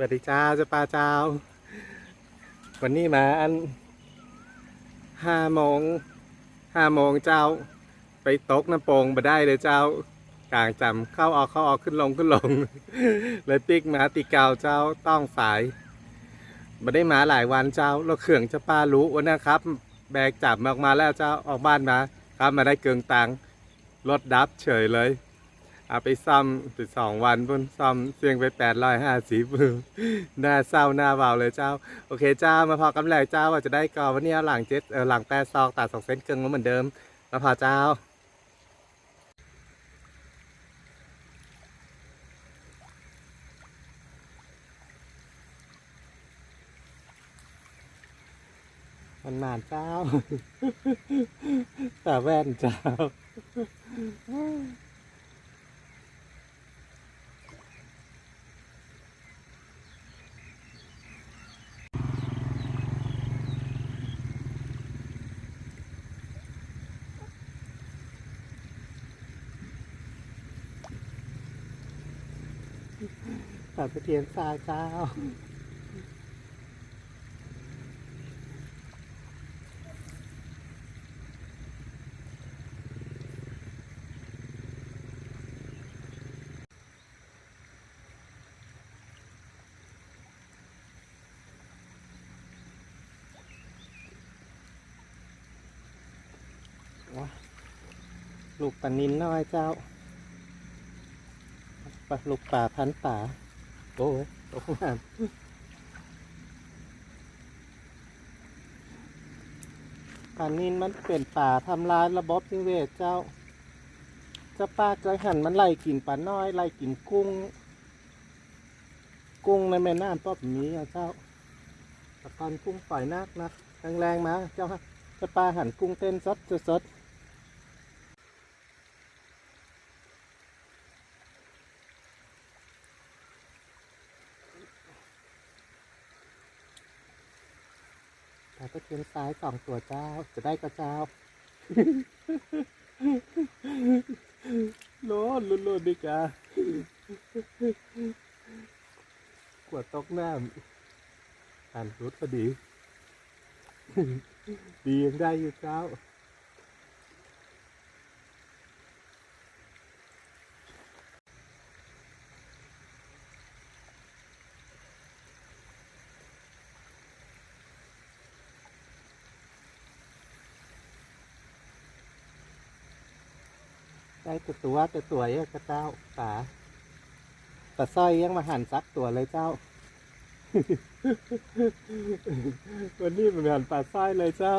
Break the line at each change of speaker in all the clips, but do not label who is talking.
สวัสดีเจ้าจ้าปลาเจ้า วันนี้มาอันห้าโมงห้าโมงเจ้า ไปตกน้ำโป่งมาได้เลยเจ้ากลางจำเข้าออกเข้าออกขึ้นลงขึ้นลงเลยปิกมาตีเกาเจ้าต้องสายมาได้มาหลายวันเจ้าเราเขื่องจะป้ารู้วันนะครับ แบกจับออกมาแล้วเจ้าออกบ้านมา ครับมาได้เกิงตังรถดับเฉยเลย อาไปซ่อมไปสองวันพุ่นซ่อมเสียงไปแปดร้อยห้าสิบหน้าเศร้าหน้าเบาเลยเจ้า โอเคเจ้ามาพอกำแหลกเจ้าว่าจะได้กอวันนี้เอาหลังเจ็ดเออหลังแปดซอกตัดสองเส้นเกิงมาเหมือนเดิมมาพอเจ้ามันหมานเจ้าแตาแว่นเจ้า ตัดตะเทียนทรายเจ้าว้าลูกปลานินน้อยเจ้าปลาลูกป่าพันป่า โอ้ยตกน้ำปลานินมันเป็นป่าทำลายระบบนิเวศเจ้าจ้าป้าเคยหันมันไล่กินปลาน้อยไล่กินกุ้ง กุ้งในแม่น้ำป๊อบนี้อะเจ้าตะกอนกุ้งปล่อยนักนะแรงๆมาเจ้าฮะจ้าป้าหันกุ้งเต้นสดสดๆ ปลา ตะเทียนซ้ายสองตัวเจ้า จะได้กระเจ้าโลดลุนลุนดิกากวดตกน้ำอ่านรุดพอดี ดียังได้อยู่เจ้า ได้แต่ตัวแต่ตัวเอ้กระเจ้าป่าแต่สร้อยยังมาหันซักตัวเลยเจ้า วันนี้มันหันป่าสร้อยเลยเจ้า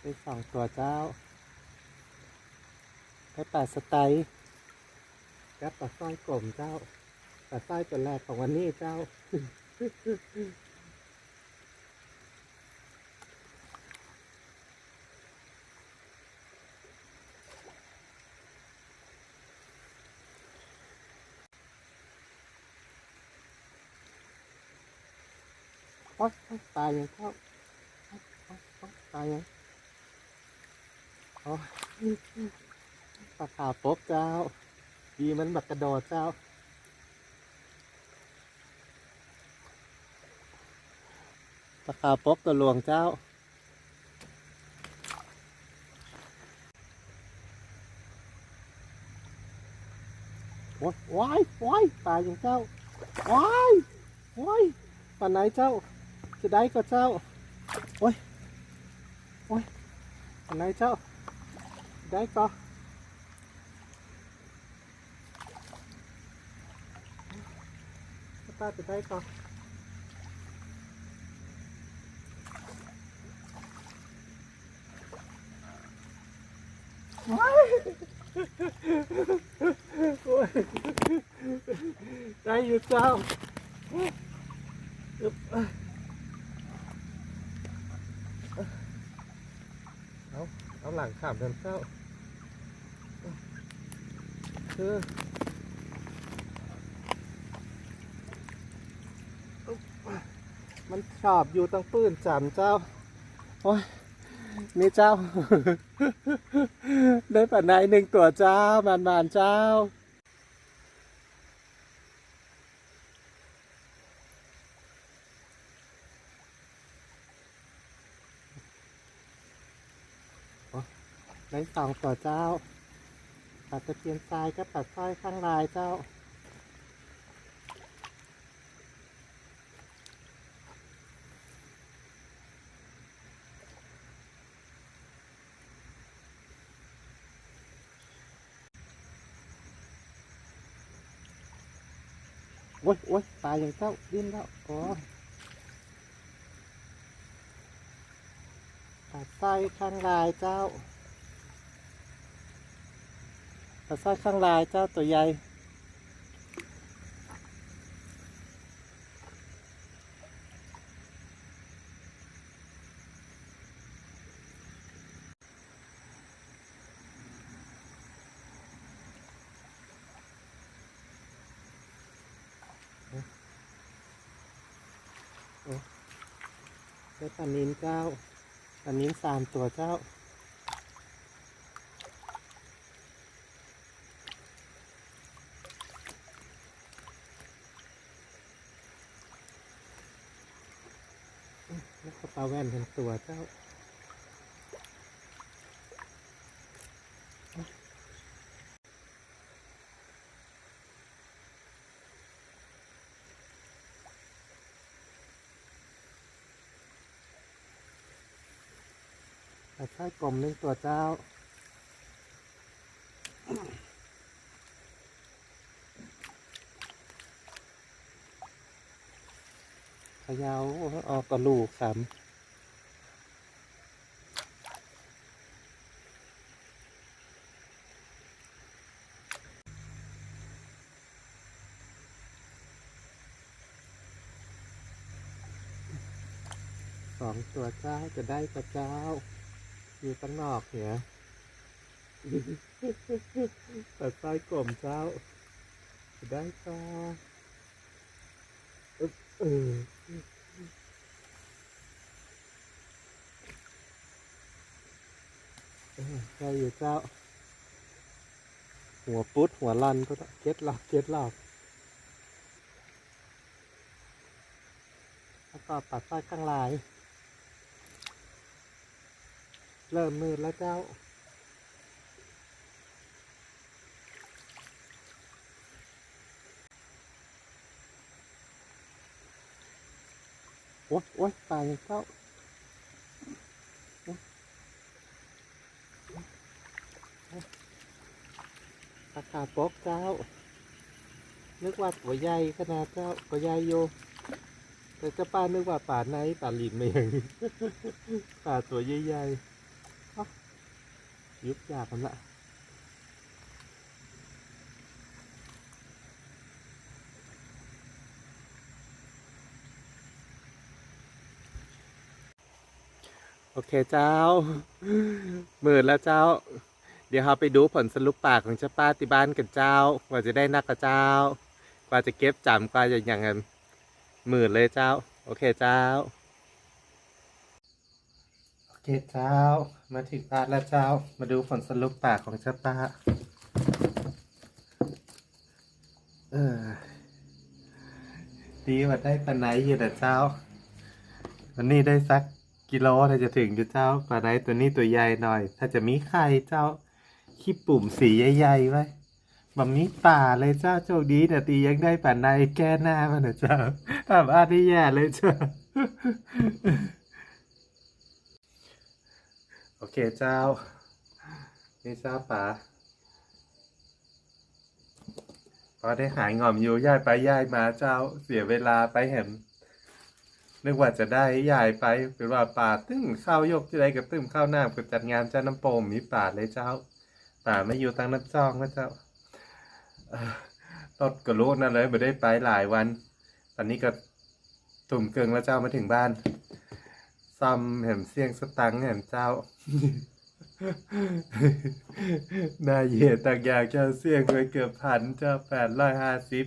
ได้สองตัวเจ้าได้ป่าสไตล์ ครับปลาสร้อยกลมเจ้าปลาสร้อยตัวแรกของวันนี้เจ้า๊อ๊ยตายยังเจ้าโอ๊อ๊ยโอ๊ยตายยังอ้ยปลาขาวปกเจ้า ดีมันแบบกระโดดเจ้าปลาขาปกตัวหลวงเจ้า โอ้ยว้ายว้ายตายอย่างเจ้าว้ายว้ายป่านไหนเจ้า จะได้ก็เจ้า โอ้ยโอ้ยป่านไหนเจ้า ได้ก็ ป้าจะได้ก่อนได้อยู่เจ้าเอาเอาหลังขับเดินเจ้าคือ มันชอบอยู่ตั้งปื้นจำเจ้า โอ้ยนี่เจ้า ได้ปันไหนหนึ่งตัวเจ้าบานบานๆเจ้าได้สองตัวเจ้าปัดตะเพียนทรายกับปัดสร้อยข้างลายเจ้า โอ้ยโอ้ยตายอย่างเจ้าดิ้นแล้วโอ้ยปัดสร้ข้างลายเจ้าตัดไสร้ข้างลายเจ้าตัวใหญ่ ได้ปลานินเจ้าปลานินสามตัวเจ้า แล้วก็ปลาแว่นเป็นตัวเจ้า ปลาไส้กลมหนึ่งตัวเจ้าเขยาวออกกระลูกสามสองตัวเจ้าจะได้กระเจ้า อยู่ตั้งนอกเนี่ยต่ไส้กลมเจ้า ได้ปลาเออเออใช่อยู่เจ้า หัวปุ๊ดหัวลันก็เก็ดหลอกเก็ดหลอกแล้วก็ปัดไส้ข้างลาย เริ่มมืดแล้วเจ้า โอ๊ยโอ๊ยตายเจ้าตาขาปกเจ้า นึกว่าตัวใหญ่ขนาดเจ้าตัวใหญ่โยแต่เจ้าป้านึกว่าป่าไหนป่าหลินมาอย่างนี้ป่าตัวใหญ่ๆ ยุบยากกันละโอเคเจ้า หมืดแล้วเจ้า เดี๋ยวเราไปดูผลสรุปปากของเจ้าป้าที่บ้านกันเจ้า กว่าจะได้นักกับเจ้า กว่าจะเก็บจำกว่าจะอย่างเงินหมื่นเลยเจ้า โอเคเจ้า โอเคเจ้า มาถึงบ้านแล้วเจ้า มาดูผลสรุปปากของเจ้าป้า เออ ดีว่าได้ปลาไหนอยู่แต่เจ้า วันนี้ได้สักกิโลถ้าจะถึงอยู่เจ้าปลาไหนตัวนี้ตัวใหญ่หน่อย ถ้าจะมีไข่เจ้าขี้ปุ่มสีใหญ่ๆไว้แบบนี้ป่าเลยเจ้าโชคดีแต่ตียังได้ปลาไหนแก้หน้ามันนะเจ้าทำอาที่แย่เลยเจ้า โอเคเจ้า นี่เจ้าป่าพอได้หายงอมอยู่ย่ายไปย่ายมาเจ้าเสียเวลาไปเห็นนึกว่าจะได้ยายไปเป็นว่าป่าตึ้งข้าวยกที่ไรกับตึ้มข้าวหน้ากับจัดงานเจ้าน้ำโปมมีป่าเลยเจ้า ป่าไม่อยู่ตั้งน้ำจ้องนะเจ้าเอ่อตดกระโลกนั่นเลยไม่ได้ไปหลายวัน ตอนนี้ก็ตุ่มเกิงแล้วเจ้ามาถึงบ้าน ซ่อมเห็นเสียงสตังค์เห็นเจ้า นาเหยียดต่างอย่างเจ้าเสียงไปเกือบพันเจ้าแปดร้อยห้าสิบ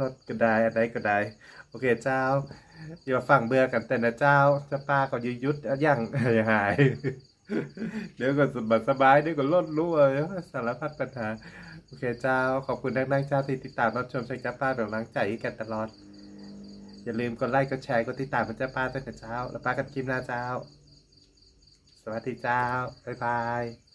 รถก็ได้อะไรก็ได้ โอเคเจ้าอย่าฟังเบื่อกันแต่นะเจ้าจะป้าก็ยุยุดอย่างอย่าหาย เดี๋ยวก็สบายสบายเดี๋ยวก็ลดรู้เลยสารพัดปัญหา โอเคเจ้าขอบคุณนักนั่งเจ้าที่ติดตามรับชมใช้จ้าป้าแบบล้างใจกันตลอด อย่าลืมกดไลค์กดแชร์กดติดตามพระเจ้าป้าตั้งแต่เช้า แล้วป้ากันคลิปหน้าเจ้า สวัสดีเจ้า บ๊ายบาย